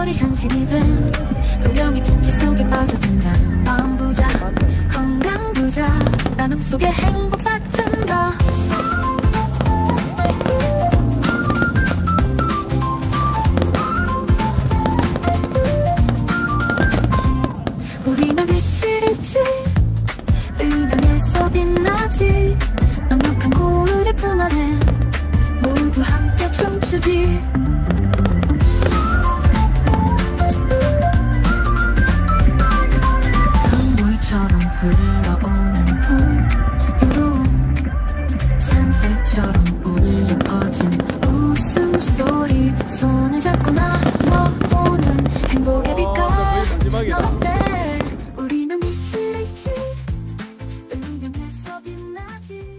소리 한심이 된 구렁이 천지 속에 빠져든다 마음 부자 건강 부자 나눔 속에 행복 싹튼다 우리만 빛이 있지 은하에서 빛나지. I'm free, my.